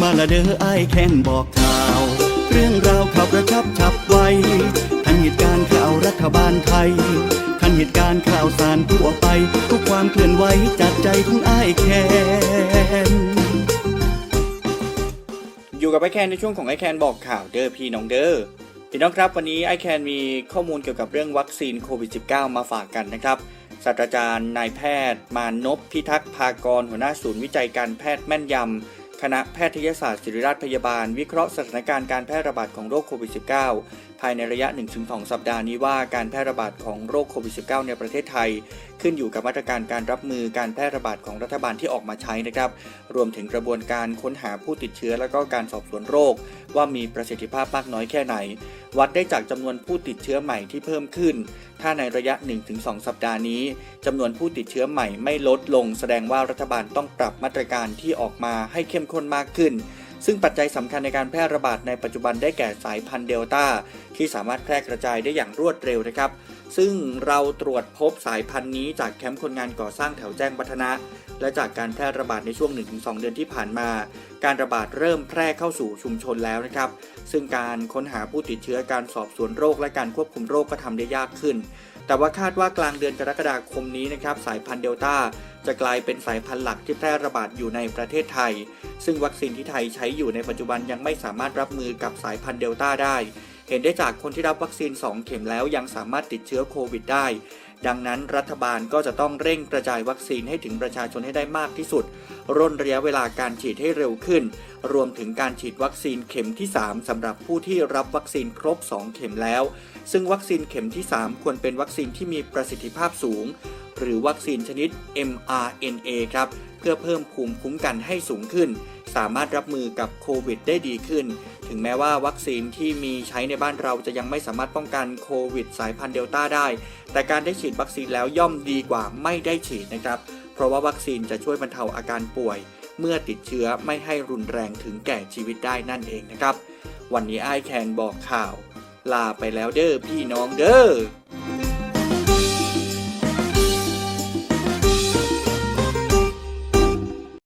มาละเด้อไอแค้นบอกข่าว เรื่องราวข่าวกระชับฉับไวทันเหตุการณ์ข่าวรัฐบาลไทยทันเหตุการณ์ข่าวสารทั่วไป ทุกความเคลื่อนไหวจากใจของไอแค้นอยู่กับไอแคนในช่วงของไอแคนบอกข่าวเด้อพี่น้องเด้อพี่น้องครับวันนี้ไอแคนมีข้อมูลเกี่ยวกับเรื่องวัคซีนโควิด -19 มาฝากกันนะครับ ศาสตราจารย์นายแพทย์ มานพพิทักษ์ภากรหัวหน้าศูนย์วิจัยการแพทย์แม่นยำ คณะแพทยศาสตร์ศิริราชพยาบาล วิเคราะห์สถานการณ์การแพร่ระบาดของโรคโควิด -19 ภายในระยะ 1-2 สัปดาห์นี้ว่าการแพร่ระบาดของโรคโควิด -19 ในประเทศไทย ขึ้นอยู่กับมาตรการการรับมือการแพร่ระบาดของรัฐบาลที่ออกมาใช้นะครับ รวมถึงกระบวนการค้นหาผู้ติดเชื้อและก็การสอบสวนโรค ว่ามีประสิทธิภาพมากน้อยแค่ไหน วัดได้จากจำนวนผู้ติดเชื้อใหม่ที่เพิ่มขึ้น ถ้าในระยะ 1-2 สัปดาห์นี้จำนวนผู้ติดเชื้อใหม่ไม่ลดลง แสดงว่ารัฐบาลต้องปรับมาตรการที่ออกมาให้เข้มข้นมากขึ้น ซึ่งปัจจัยสำคัญในการแพร่ระบาดในปัจจุบันได้แก่สายพันธุ์เดลต้าที่สามารถแพร่กระจายได้อย่างรวดเร็วนะครับ ซึ่งเราตรวจพบสายพันธุ์นี้จากแคมป์คนงานก่อสร้างแถวแจ้งวัฒนะ และจากการแพร่ระบาดในช่วง 1-2 เดือนที่ผ่านมา การระบาดเริ่มแพร่เข้าสู่ชุมชนแล้วนะครับ ซึ่งการค้นหาผู้ติดเชื้อการสอบสวนโรคและการควบคุมโรคก็ทำได้ยากขึ้นแต่ว่าคาดว่ากลางเดือนกรกฎาคมนี้นะครับสายพันธุ์เดลต้า จะกลายเป็นสายพันธุ์หลักที่แพร่ระบาดอยู่ในประเทศไทย ซึ่งวัคซีนที่ไทยใช้อยู่ในปัจจุบันยังไม่สามารถรับมือกับสายพันธุ์เดลต้าได้ เห็นได้จากคนที่รับวัคซีน 2 เข็มแล้วยังสามารถติดเชื้อโควิดได้ ดังนั้นรัฐบาลก็จะต้องเร่งกระจายวัคซีนให้ถึงประชาชนให้ได้มากที่สุด ร่นระยะเวลาการฉีดให้เร็วขึ้น รวมถึงการฉีดวัคซีนเข็มที่ 3สำหรับผู้ที่รับวัคซีนครบ 2 เข็มแล้ว ซึ่งวัคซีนเข็มที่ 3 ควรเป็นวัคซีนที่มีประสิทธิภาพสูง หรือวัคซีนชนิด mRNA ครับ เพื่อเพิ่มภูมิคุ้มกันให้สูงขึ้น สามารถรับมือกับโควิดได้ดีขึ้น ถึงแม้ว่าวัคซีนที่มีใช้ในบ้านเราจะยังไม่สามารถป้องกันโควิดสายพันธุ์เดลต้าได้ แต่การได้ฉีดวัคซีนแล้วย่อมดีกว่าไม่ได้ฉีดนะครับ เพราะว่าวัคซีนจะช่วยบรรเทาอาการป่วย เมื่อติดเชื้อไม่ให้รุนแรงถึงแก่ชีวิตได้นั่นเองนะครับ วันนี้ไอแคนบอกข่าว ลาไปแล้วเด้อพี่น้องเด้อ